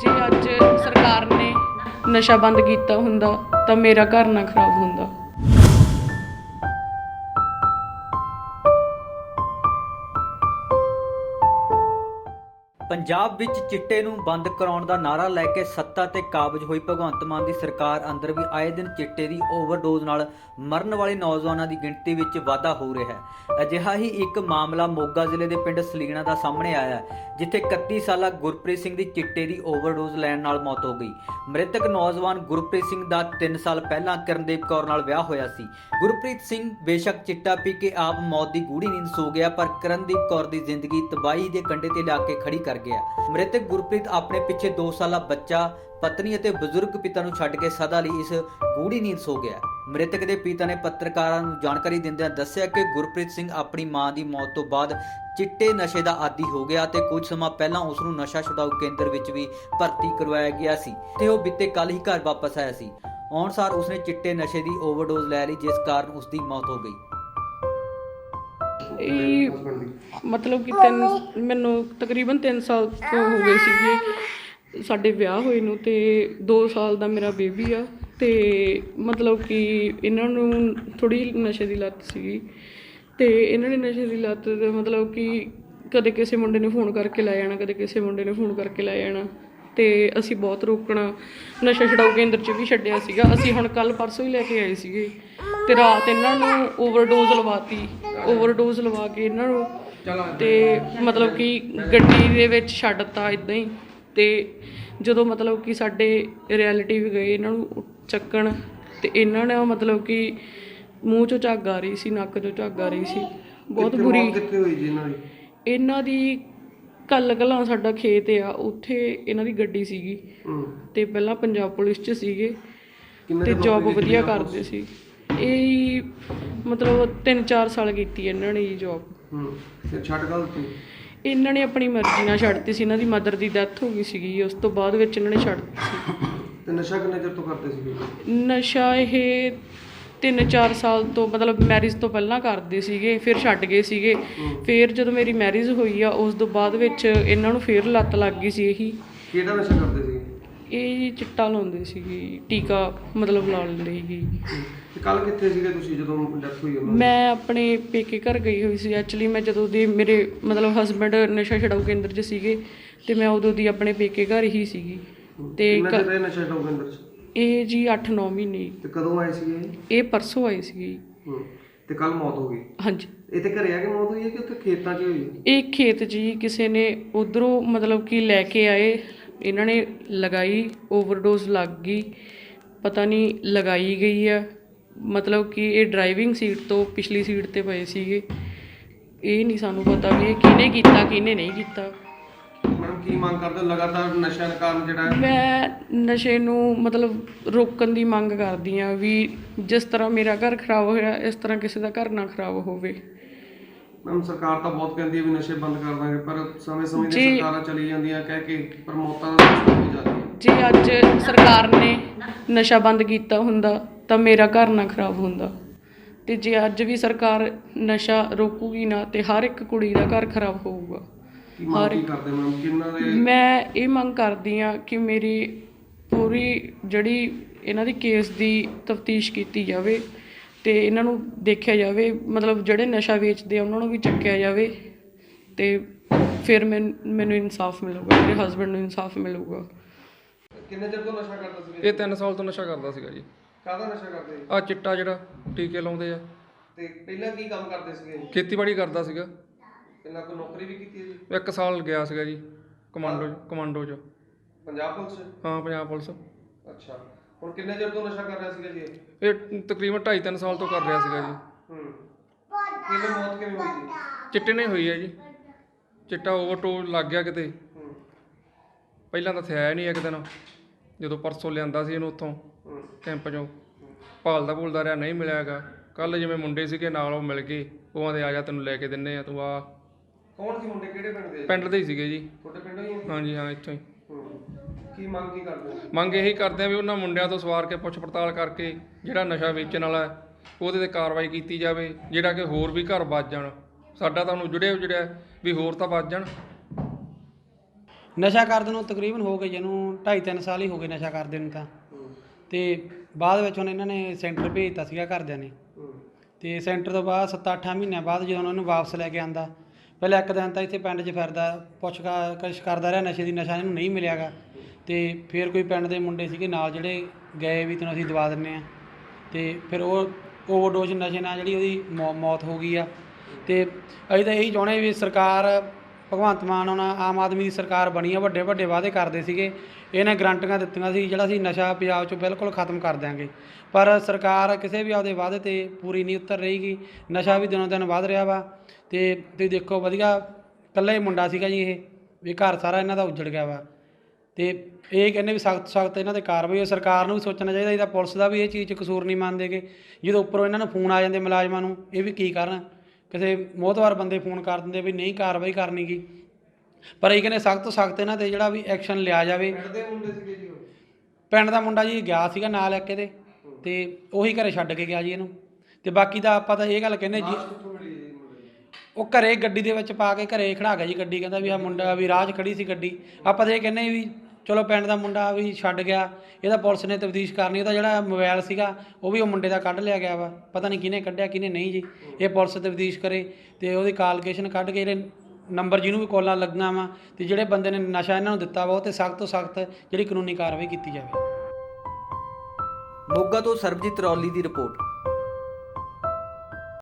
ਜੇ ਅੱਜ ਸਰਕਾਰ ਨੇ ਨਸ਼ਾ ਬੰਦ ਕੀਤਾ ਹੁੰਦਾ ਤਾਂ ਮੇਰਾ ਘਰ ਨਾ ਖਰਾਬ ਹੁੰਦਾ। ਪੰਜਾਬ ਵਿੱਚ ਚਿੱਟੇ ਨੂੰ ਬੰਦ ਕਰਾਉਣ ਦਾ ਨਾਰਾ ਲੈ ਕੇ ਸੱਤਾ ਤੇ ਕਾਬਜ ਹੋਈ ਭਗਵੰਤ ਮਾਨ ਦੀ ਸਰਕਾਰ, ਅੰਦਰ ਵੀ ਆਏ ਦਿਨ ਚਿੱਟੇ ਦੀ ਓਵਰਡੋਜ਼ ਨਾਲ ਮਰਨ ਵਾਲੇ ਨੌਜਵਾਨਾਂ ਦੀ ਗਿਣਤੀ ਵਿੱਚ ਵਾਧਾ ਹੋ ਰਿਹਾ ਹੈ। ਅਜਿਹਾ ਹੀ ਇੱਕ ਮਾਮਲਾ ਮੋਗਾ ਜ਼ਿਲ੍ਹੇ ਦੇ ਪਿੰਡ ਸਲੀਣਾ ਦਾ ਸਾਹਮਣੇ ਆਇਆ ਹੈ, ਜਿੱਥੇ 31 ਸਾਲਾ ਗੁਰਪ੍ਰੀਤ ਸਿੰਘ ਦੀ ਚਿੱਟੇ ਦੀ ਓਵਰਡੋਜ਼ ਲੈਣ ਨਾਲ ਮੌਤ ਹੋ ਗਈ। ਮ੍ਰਿਤਕ ਨੌਜਵਾਨ ਗੁਰਪ੍ਰੀਤ ਸਿੰਘ ਦਾ 3 ਸਾਲ ਪਹਿਲਾਂ ਕਰਨਦੀਪ ਕੌਰ ਨਾਲ ਵਿਆਹ ਹੋਇਆ ਸੀ। ਗੁਰਪ੍ਰੀਤ ਸਿੰਘ ਬੇਸ਼ੱਕ ਚਿੱਟਾ ਪੀ ਕੇ ਆਪ ਮੌਤ ਦੀ ਗੂੜੀ ਨੀਂਦ ਸੋ ਗਿਆ, ਪਰ ਕਰਨਦੀਪ ਕੌਰ ਦੀ ਜ਼ਿੰਦਗੀ ਤਬਾਹੀ ਦੇ ਕੰਢੇ ਤੇ ਲਿਆ ਕੇ ਖੜੀ ਕਰ ਗਿਆ। ਮ੍ਰਿਤਕ ਗੁਰਪ੍ਰੀਤ ਆਪਣੇ ਪਿੱਛੇ 2 ਸਾਲਾ ਬੱਚਾ, ਪਤਨੀ ਅਤੇ ਬਜ਼ੁਰਗ ਪਿਤਾ ਨੂੰ ਛੱਡ ਕੇ ਸਦਾ ਲਈ ਇਸ ਗੂੜੀ ਨੀਂਦ ਸੋ ਗਿਆ। ਮ੍ਰਿਤਕ ਦੇ ਪਿਤਾ ਨੇ ਪੱਤਰਕਾਰਾਂ ਨੂੰ ਜਾਣਕਾਰੀ ਦਿੰਦਿਆਂ ਦੱਸਿਆ ਕਿ ਗੁਰਪ੍ਰੀਤ ਸਿੰਘ ਆਪਣੀ ਮਾਂ ਦੀ ਮੌਤ ਤੋਂ ਬਾਅਦ ਚਿੱਟੇ ਨਸ਼ੇ ਦਾ ਆਦੀ ਹੋ ਗਿਆ ਤੇ ਕੁਝ ਸਮਾਂ ਪਹਿਲਾਂ ਉਸ ਨੂੰ ਨਸ਼ਾ ਛੁਡਾਊ ਕੇਂਦਰ ਵਿੱਚ ਵੀ ਭਰਤੀ ਕਰਵਾਇਆ ਗਿਆ ਸੀ ਤੇ ਉਹ ਬੀਤੇ ਕੱਲ ਹੀ ਘਰ ਵਾਪਸ ਆਇਆ ਸੀ। ਆਉਣ ਸਾਰ ਉਸਨੇ ਚਿੱਟੇ ਨਸ਼ੇ ਦੀ ਓਵਰਡੋਜ਼ ਲੈ ਲਈ, ਜਿਸ ਕਾਰਨ ਉਸ ਦੀ ਮੌਤ ਹੋ ਗਈ। ਇਹ ਮਤਲਬ ਕਿ ਤਿੰਨ ਮੈਨੂੰ ਤਕਰੀਬਨ 3 ਸਾਲ ਤੋਂ ਹੋ ਗਏ ਸੀਗੇ। ਸਾਡੇ ਵਿਆਹ ਹੋਏ ਨੂੰ ਤੇ 2 ਸਾਲ ਦਾ ਮੇਰਾ ਬੇਬੀ ਆ ਤੇ ਮਤਲਬ ਕਿ ਇਹਨਾਂ ਨੂੰ ਥੋੜੀ ਨਸ਼ੇ ਦੀ ਲੱਤ ਸੀਗੀ। ਤੇ ਇਹਨਾਂ ਨੇ ਨਸ਼ੇ ਦੀ ਲੱਤ ਦੇ ਮਤਲਬ ਕਿ ਕਦੇ ਕਿਸੇ ਮੁੰਡੇ ਨੇ ਫੋਨ ਕਰਕੇ ਲੈ ਜਾਣਾ, ਕਦੇ ਕਿਸੇ ਮੁੰਡੇ ਨੇ ਫੋਨ ਕਰਕੇ ਲੈ ਜਾਣਾ ਤੇ ਅਸੀਂ ਬਹੁਤ ਰੋਕਣਾ। ਨਸ਼ਾ ਛਡਾਊ ਕੇਂਦਰ 'ਚ ਵੀ ਛੱਡਿਆ ਸੀਗਾ। ਅਸੀਂ ਹੁਣ ਕੱਲ ਪਰਸੋਂ ਹੀ ਲੈ ਕੇ ਆਏ ਸੀਗੇ। ਤੇ ਰਾਤ ਇਹਨਾਂ ਨੂੰ ਓਵਰਡੋਜ਼ ਲਵਾਤੀ। ਓਵਰਡੋਜ਼ ਲਵਾ ਕੇ ਇਹਨਾਂ ਨੂੰ ਤੇ ਮਤਲਬ ਕਿ ਗੱਡੀ ਦੇ ਵਿੱਚ ਛੱਡਤਾ ਇਦਾਂ ਹੀ। ਤੇ ਜਦੋਂ ਮਤਲਬ ਕਿ ਸਾਡੇ ਰਿਐਲਿਟਿਵ ਗਏ ਇਹਨਾਂ ਨੂੰ ਚੱਕਣ ਤੇ ਇਹਨਾਂ ਨੇ ਮਤਲਬ ਕਿ ਮੂੰਹ ਚੋਂ ਝੱਗ ਆ ਰਹੀ ਸੀ ਨੱਕ ਚੋਂ ਝੱਗ ਆ ਰਹੀ ਸੀ। ਬਹੁਤ ਬੁਰੀ ਕਿੱਥੇ ਹੋਈ ਜੀ ਇਹਨਾਂ ਦੀ? ਇਹਨਾਂ ਦੀ ਕੱਲ ਕਲਾਂ ਸਾਡਾ ਖੇਤ ਆ ਉੱਥੇ ਇਹਨਾਂ ਦੀ ਗੱਡੀ ਸੀਗੀ। ਤੇ ਪਹਿਲਾਂ ਪੰਜਾਬ ਪੁਲਿਸ 'ਚ ਸੀਗੇ। ਤੇ ਜੌਬ ਵਧੀਆ ਕਰਦੇ ਸੀ। ਇਹ ਮਤਲਬ 3-4 ਸਾਲ ਕੀਤੀ ਇਹਨਾਂ ਨੇ ਇਹ ਜੌਬ ਹੂੰ ਤੇ ਛੱਡ ਗੱਲ ਤੂੰ ਇਹਨਾਂ ਨੇ ਆਪਣੀ ਮਰਜ਼ੀ ਨਾਲ ਛੱਡਤੀ ਸੀ ਇਹਨਾਂ ਦੀ ਮਦਰ ਦੀ ਡੈਥ ਹੋ ਗਈ ਸੀਗੀ ਉਸ ਤੋਂ ਬਾਅਦ ਵਿੱਚ ਇਹਨਾਂ ਨੇ ਛੱਡਤੀ ਸੀ। ਤੇ ਨਸ਼ਾ ਕਿੰਨੇ ਚਿਰ ਤੋਂ ਕਰਦੇ ਸੀਗੇ? ਨਸ਼ਾ ਇਹ 3-4 ਸਾਲ ਤੋਂ ਮਤਲਬ ਮੈਰਿਜ ਤੋਂ ਪਹਿਲਾਂ ਕਰਦੇ ਸੀਗੇ ਫਿਰ ਛੱਡ ਗਏ ਸੀਗੇ। ਫਿਰ ਜਦੋਂ ਮੇਰੀ ਮੈਰਿਜ ਹੋਈ ਆ ਉਸ ਤੋਂ ਬਾਅਦ ਵਿੱਚ ਇਹਨਾਂ ਨੂੰ ਫਿਰ ਲੱਤ ਲੱਗ ਗਈ ਸੀ ਇਹੀ। ਕਿਹੜਾ ਨਸ਼ਾ ਕਰਦੇ ਸੀਗੇ? ਇਹ ਜੀ ਚਿੱਟਾ ਲਾਉਂਦੇ ਸੀਗੇ ਟੀਕਾ ਮਤਲਬ ਲਾ ਲੈਂਦੇ ਸੀਗੇ ਕੱਲ ਕਿੱਥੇ ਸੀਗੇ ਤੁਸੀਂ ਜਦੋਂ ਡੈਥ ਹੋਈ ਉਹਨਾਂ ਦੀ? ਮੈਂ ਆਪਣੇ ਪੇਕੇ ਘਰ ਗਈ ਹੋਈ ਸੀ। ਐਕਚੁਅਲੀ ਮੈਂ ਜਦੋਂ ਦੀ ਮੇਰੇ ਮਤਲਬ ਹਸਬੰਡ ਨਸ਼ਾ ਛਡਾਊ ਕੇਂਦਰ 'ਚ ਸੀਗੇ ਤੇ ਮੈਂ ਉਦੋਂ ਦੀ ਆਪਣੇ ਪੇਕੇ ਘਰ ਹੀ ਸੀਗੀ। ਤੇ ਕਿੰਨਾ ਚਿਰ ਨਸ਼ਾ ਡਾਉ ਅੰਦਰ ਚ? ਇਹ ਜੀ 8-9 ਮਹੀਨੇ। ਤੇ ਕਦੋਂ ਆਏ ਸੀਗੇ ਇਹ? ਪਰਸੋਂ ਆਈ ਸੀਗੀ ਹੂੰ ਤੇ ਕੱਲ ਮੌਤ ਹੋ ਗਈ? ਹਾਂਜੀ। ਇਹ ਤੇ ਘਰੇ ਆ ਕੇ ਮੌਤ ਹੋਈ ਹੈ ਕਿ ਉੱਥੇ ਖੇਤਾਂ 'ਚ ਹੋਈ ਹੈ? ਇਹ ਖੇਤ ਜੀ ਕਿਸੇ ਨੇ ਉਧਰੋਂ ਮਤਲਬ ਕਿ ਲੈ ਕੇ ਆਏ ਇਹਨਾਂ ਨੇ ਲਗਾਈ ਓਵਰਡੋਜ਼ ਲੱਗ ਗਈ ਪਤਾ ਨਹੀਂ ਲਗਾਈ ਗਈ ਆ। ਮਤਲਬ ਕਿ ਇਹ ਡਰਾਈਵਿੰਗ ਸੀਟ ਤੋਂ ਪਿਛਲੀ ਸੀਟ ਤੇ ਪਏ ਸੀਗੇ। ਇਹ ਨਹੀਂ ਸਾਨੂੰ ਪਤਾ ਵੀ ਇਹ ਕਿਹਨੇ ਕੀਤਾ ਕਿਹਨੇ ਨਹੀਂ ਕੀਤਾ। ਮੈਡਮ ਕੀ ਮੰਗ ਕਰਦੇ? ਹੋ ਲਗਾਤਾਰ ਨਸ਼ਾ ਦਾ ਕਾਰਨ ਜਿਹੜਾ ਹੈ। ਮੈਂ ਨਸ਼ੇ ਨੂੰ ਮਤਲਬ ਰੋਕਣ ਦੀ ਮੰਗ ਕਰਦੀ ਆ ਵੀ ਜਿਸ ਤਰ੍ਹਾਂ ਮੇਰਾ ਘਰ ਖਰਾਬ ਹੋਇਆ ਇਸ ਤਰ੍ਹਾਂ ਕਿਸੇ ਦਾ ਘਰ ਨਾ ਖਰਾਬ ਹੋਵੇ। ਮੈਮ ਸਰਕਾਰ ਤਾਂ ਬਹੁਤ ਕਹਿੰਦੀ ਹੈ ਵੀ ਨਸ਼ੇ ਬੰਦ ਕਰ ਦਾਂਗੇ ਪਰ ਸਮੇਂ-ਸਮੇਂ ਦੀਆਂ ਜੀ। ਸਰਕਾਰਾਂ ਚਲੀ ਜਾਂਦੀਆਂ ਕਹਿ ਕੇ ਪਰ ਮੌਤਾਂ ਦਾ ਸਿਸਟਮ ਵੀ ਜਾਂਦੀ ਹੈ ਜੇ ਅੱਜ ਸਰਕਾਰ ਨੇ ਨਸ਼ਾ ਬੰਦ ਕੀਤਾ ਹੁੰਦਾ ਤਾਂ ਮੇਰਾ ਘਰ ਨਾ ਖਰਾਬ ਹੁੰਦਾ। ਤੇ ਜੇ ਅੱਜ ਵੀ ਸਰਕਾਰ ਨਸ਼ਾ ਰੋਕੂਗੀ ਨਾ ਤੇ ਹਰ ਇੱਕ ਕੁੜੀ ਦਾ ਘਰ ਖਰਾਬ ਹੋਊਗਾ। ਕੀ ਮੰਗ ਕੀ ਕਰਦੇ ਮੈਮ? ਕਿੰਨਾਂ ਦੇ ਮੈਂ ਇਹ ਮੰਗ ਕਰਦੀ ਆ ਕਿ ਮੇਰੀ ਪੂਰੀ ਜਿਹੜੀ ਇਹਨਾਂ ਦੀ ਕੇਸ ਦੀ ਤਫਤੀਸ਼ ਕੀਤੀ ਜਾਵੇ। ਤੇ ਇਹਨਾਂ ਨੂੰ ਦੇਖਿਆ ਜਾਵੇ ਮਤਲਬ ਜਿਹੜੇ ਨਸ਼ਾ ਵੇਚਦੇ ਆ ਉਹਨਾਂ ਨੂੰ ਵੀ ਚੱਕਿਆ ਜਾਵੇ ਤੇ ਫਿਰ ਮੈਨ- ਮੈਨੂੰ ਇਨਸਾਫ ਮਿਲੂਗਾ ਮੇਰੇ ਹਸਬੰਡ ਨੂੰ ਇਨਸਾਫ ਮਿਲੂਗਾ। ਕਿੰਨੇ ਚਿਰ ਤੋਂ ਨਸ਼ਾ ਕਰਦਾ ਸੀ ਇਹ 3 ਸਾਲ ਤੋਂ ਨਸ਼ਾ ਕਰਦਾ ਸੀਗਾ ਜੀ। ਕਾਹਦਾ ਨਸ਼ਾ ਕਰਦੇ ਸੀ? ਆ ਚਿੱਟਾ ਜਿਹੜਾ ਟੀਕੇ ਲਾਉਂਦੇ ਆ। ਤੇ ਪਹਿਲਾਂ ਕੀ ਕੰਮ ਕਰਦੇ ਸੀਗੇ ਖੇਤੀਬਾੜੀ ਕਰਦਾ ਸੀਗਾ। ਪਹਿਲਾਂ ਕੋਈ ਨੌਕਰੀ ਵੀ ਕੀਤੀ ਹੈ ਜੀ ਇੱਕ ਸਾਲ ਗਿਆ ਸੀਗਾ ਜੀ ਕਮਾਂਡੋ ਕਮਾਂਡੋ 'ਚ। ਪੰਜਾਬ ਪੁਲਿਸ 'ਚ? ਹਾਂ ਪੰਜਾਬ ਪੁਲਿਸ। ਅੱਛਾ। ਹੁਣ ਕਿੰਨੇ ਚਿਰ ਤੋਂ ਨਸ਼ਾ ਕਰ ਰਿਹਾ ਸੀਗਾ ਜੀ ਇਹ? ਇਹ ਤਕਰੀਬਨ 2.5 3 ਸਾਲ ਤੋਂ ਕਰ ਰਿਹਾ ਸੀਗਾ ਜੀ। ਹੂੰ। ਕਿਵੇਂ ਮੌਤ ਕਿਵੇਂ ਹੋਈ ਜੀ? ਚਿੱਟੇ ਨੇ ਹੋਈ ਹੈ ਜੀ। ਚਿੱਟਾ ਓਵਰਟੋਲ ਲੱਗ ਗਿਆ ਕਿਤੇ। ਹੂੰ। ਪਹਿਲਾਂ ਤਾਂ ਥਿਆ ਨਹੀਂ ਇੱਕ ਦਿਨ। ਜਦੋਂ ਪਰਸੋਂ ਲਿਆਂਦਾ ਸੀ ਇਹਨੂੰ ਉੱਥੋਂ ਹੂੰ। ਕੈਂਪ 'ਚੋਂ। ਭਾਲਦਾ ਭੁਲਦਾ ਰਿਹਾ ਨਹੀਂ ਮਿਲਿਆਗਾ ਕੱਲ ਜਿਵੇਂ ਮੁੰਡੇ ਸੀਗੇ ਨਾਲ ਉਹ ਮਿਲ ਗਏ। ਉਹ ਆਂਦੇ ਆ ਜਾ ਤੈਨੂੰ ਲੈ ਕੇ ਦਿੰਨੇ ਆ ਤੂੰ ਆ। ਕੌਣ ਸੀ ਮੁੰਡੇ? ਕਿਹੜੇ ਪਿੰਡ ਦੇ? ਪਿੰਡ ਦੇ ਹੀ ਸੀਗੇ ਜੀ। ਤੁਹਾਡੇ ਪਿੰਡੋਂ ਹੀ? ਹਾਂਜੀ ਹਾਂ ਇੱਥੋਂ ਹੂੰ। ਕੀ ਮੰਗ ਕੀ ਕਰਦੇ ਹੋ? ਮੰਗ ਇਹੀ ਕਰਦੇ ਆ ਵੀ ਉਹਨਾਂ ਮੁੰਡਿਆਂ ਤੋਂ ਸਵਾਰ ਕੇ ਪੁੱਛ ਪੜਤਾਲ ਕਰਕੇ ਜਿਹੜਾ ਨਸ਼ਾ ਵੇਚਣ ਵਾਲਾ ਹੈ, ਉਹਦੇ ਤੇ ਕਾਰਵਾਈ ਕੀਤੀ ਜਾਵੇ ਜਿਹੜਾ ਕਿ ਹੋਰ ਵੀ ਘਰ ਵੱਜ ਜਾਣ। ਸਾਡਾ ਤਾਂ ਉਹਨੂੰ ਜੁੜਿਆ ਜੁੜਿਆ ਵੀ ਹੋਰ ਤਾਂ ਵੱਜ ਜਾਣ। ਨਸ਼ਾ ਕਰਦੇ ਨੂੰ ਤਕਰੀਬਨ ਹੋ ਗਏ ਜਿਹਨੂੰ 2.5 3 ਸਾਲ ਹੀ ਹੋ ਗਏ ਨਸ਼ਾ ਕਰਦੇ ਨੂੰ ਤਾਂ। ਤੇ ਬਾਅਦ ਵਿੱਚ ਹੁਣ ਇਹਨਾਂ ਨੇ ਸੈਂਟਰ ਭੇਜਤਾ ਸੀਗਾ ਘਰਦਿਆਂ ਨੇ। ਤੇ ਸੈਂਟਰ ਤੋਂ ਬਾਅਦ 7-8 ਮਹੀਨਿਆਂ ਬਾਅਦ ਜਦੋਂ ਉਹਨੂੰ ਵਾਪਸ ਲੈ ਕੇ ਆਂਦਾ ਪਹਿਲਾਂ ਇੱਕ ਦਿਨ ਤਾਂ ਇੱਥੇ ਪਿੰਡ 'ਚ ਫਿਰਦਾ ਪੁੱਛ ਕਸ਼ ਕਰਦਾ ਰਿਹਾ ਨਸ਼ੇ ਦੀ ਨਸ਼ਾ ਇਹਨੂੰ ਨਹੀਂ ਮਿਲਿਆਗਾ। ਅਤੇ ਫਿਰ ਕੋਈ ਪਿੰਡ ਦੇ ਮੁੰਡੇ ਸੀਗੇ ਨਾਲ ਜਿਹੜੇ ਗਏ ਵੀ ਤੈਨੂੰ ਅਸੀਂ ਦਵਾ ਦਿੰਦੇ ਹਾਂ ਅਤੇ ਫਿਰ ਉਹ ਓਵਰਡੋਜ਼ ਨਸ਼ੇ ਨਾਲ ਜਿਹੜੀ ਉਹਦੀ ਮੌ- ਮੌਤ ਹੋ ਗਈ ਆ। ਅਤੇ ਅਸੀਂ ਤਾਂ ਇਹੀ ਚਾਹੁੰਦੇ ਵੀ ਸਰਕਾਰ, ਭਗਵੰਤ ਮਾਨ ਹੁਣ, ਆਮ ਆਦਮੀ ਦੀ ਸਰਕਾਰ ਬਣੀ ਆ, ਵੱਡੇ ਵੱਡੇ ਵਾਅਦੇ ਕਰਦੇ ਸੀਗੇ। ਇਹਨੇ ਗਰੰਟੀਆਂ ਦਿੱਤੀਆਂ ਸੀ, ਜਿਹੜਾ ਸੀ ਨਸ਼ਾ ਪੰਜਾਬ 'ਚੋਂ ਬਿਲਕੁਲ ਖਤਮ ਕਰ ਦਿਆਂਗੇ। ਪਰ ਸਰਕਾਰ ਕਿਸੇ ਵੀ ਆਪਦੇ ਵਾਅਦੇ ਤੇ ਪੂਰੀ ਨਹੀਂ ਉਤਰ ਰਹੀਗੀ ਨਸ਼ਾ ਵੀ ਦਿਨੋਂ ਦਿਨ ਵੱਧ ਰਿਹਾ ਵਾ। ਤੇ ਤੁਸੀਂ ਦੇਖੋ ਵਧੀਆ ਇਕੱਲਾ ਹੀ ਮੁੰਡਾ ਸੀਗਾ ਜੀ ਇਹ, ਵੀ ਘਰ ਸਾਰਾ ਇਹਨਾਂ ਦਾ ਉੱਜੜ ਗਿਆ ਵਾ। ਤੇ ਇਹ ਕਹਿੰਦੇ ਵੀ ਸਖਤ ਸਖਤ ਇਹਨਾਂ ਤੇ ਕਾਰਵਾਈ ਹੋਏ। ਸਰਕਾਰ ਨੂੰ ਵੀ ਸੋਚਣਾ ਚਾਹੀਦਾ ਇਹਦਾ ਪੁਲਿਸ ਦਾ ਵੀ ਇਹ ਚੀਜ਼ 'ਚ ਕਸੂਰ ਨਹੀਂ ਮੰਨਦੇਗੇ ਜਦੋਂ ਉੱਪਰੋਂ ਇਹਨਾਂ ਨੂੰ ਫੋਨ ਆ ਜਾਂਦੇ ਮੁਲਾਜ਼ਮਾਂ ਨੂੰ ਇਹ ਵੀ ਕੀ ਕਰਨ? ਕਿਸੇ ਮੋਹਤਵਾਰ ਬੰਦੇ ਫੋਨ ਕਰ ਦਿੰਦੇ ਵੀ ਨਹੀਂ ਕਾਰਵਾਈ ਕਰਨੀ ਗੀ। ਪਰ ਇਹ ਕਹਿੰਦੇ ਸਖਤ ਸਖਤ ਇਹਨਾਂ ਤੇ ਜਿਹੜਾ ਵੀ ਐਕਸ਼ਨ ਲਿਆ ਜਾਵੇ। ਪਿੰਡ ਦੇ ਮੁੰਡੇ ਜੀ ਗਿਆ ਸੀਗਾ ਨਾਲ ਇੱਕ ਇਹਦੇ ਤੇ ਉਹੀ ਘਰੇ ਛੱਡ ਕੇ ਗਿਆ ਜੀ ਇਹਨੂੰ। ਤੇ ਬਾਕੀ ਦਾ ਆਪਾਂ ਤਾਂ ਇਹ ਗੱਲ ਕਹਿੰਦੇ ਜੀ ਉਹ ਘਰੇ ਗੱਡੀ ਦੇ ਵਿੱਚ ਪਾ ਕੇ ਘਰੇ ਖੜਾ ਗਿਆ ਜੀ ਗੱਡੀ ਕਹਿੰਦਾ ਵੀ ਆ ਮੁੰਡਾ ਵੀ ਰਾਹ 'ਚ ਖੜੀ ਸੀ ਗੱਡੀ। ਆਪਾਂ ਤਾਂ ਇਹ ਕਹਿੰਦੇ ਵੀ ਚਲੋ ਪਿੰਡ ਦਾ ਮੁੰਡਾ ਵੀ ਛੱਡ ਗਿਆ, ਇਹਦਾ ਪੁਲਿਸ ਨੇ ਤਫਤੀਸ਼ ਕਰਨੀ, ਉਹਦਾ ਜਿਹੜਾ ਮੋਬਾਈਲ ਸੀਗਾ, ਉਹ ਵੀ ਉਹ ਮੁੰਡੇ ਦਾ ਕੱਢ ਲਿਆ ਗਿਆ ਵਾ। ਪਤਾ ਨਹੀਂ ਕਿਹਨੇ ਕੱਢਿਆ, ਕਿਹਨੇ ਨਹੀਂ ਜੀ। ਇਹ ਪੁਲਿਸ ਤਫਤੀਸ਼ ਕਰੇ ਤੇ ਉਹਦੀ ਕਾਲਕੇਸ਼ਨ ਕੱਢ ਕੇ ਇਹਦੇ ਨੰਬਰ ਜਿਹਨੂੰ ਵੀ ਕਾਲਾਂ ਲੱਗਣਾ ਵਾ ਤੇ ਜਿਹੜੇ ਬੰਦੇ ਨੇ ਨਸ਼ਾ ਇਹਨਾਂ ਨੂੰ ਦਿੱਤਾ ਵਾ, ਉਹ ਤੇ ਸਖਤ ਤੋਂ ਸਖਤ ਜਿਹੜੀ ਕਾਨੂੰਨੀ ਕਾਰਵਾਈ ਕੀਤੀ ਜਾਵੇ। ਮੋਗਾ ਤੋਂ ਸਰਬਜੀਤ ਰੌਲੀ ਦੀ ਰਿਪੋਰਟ।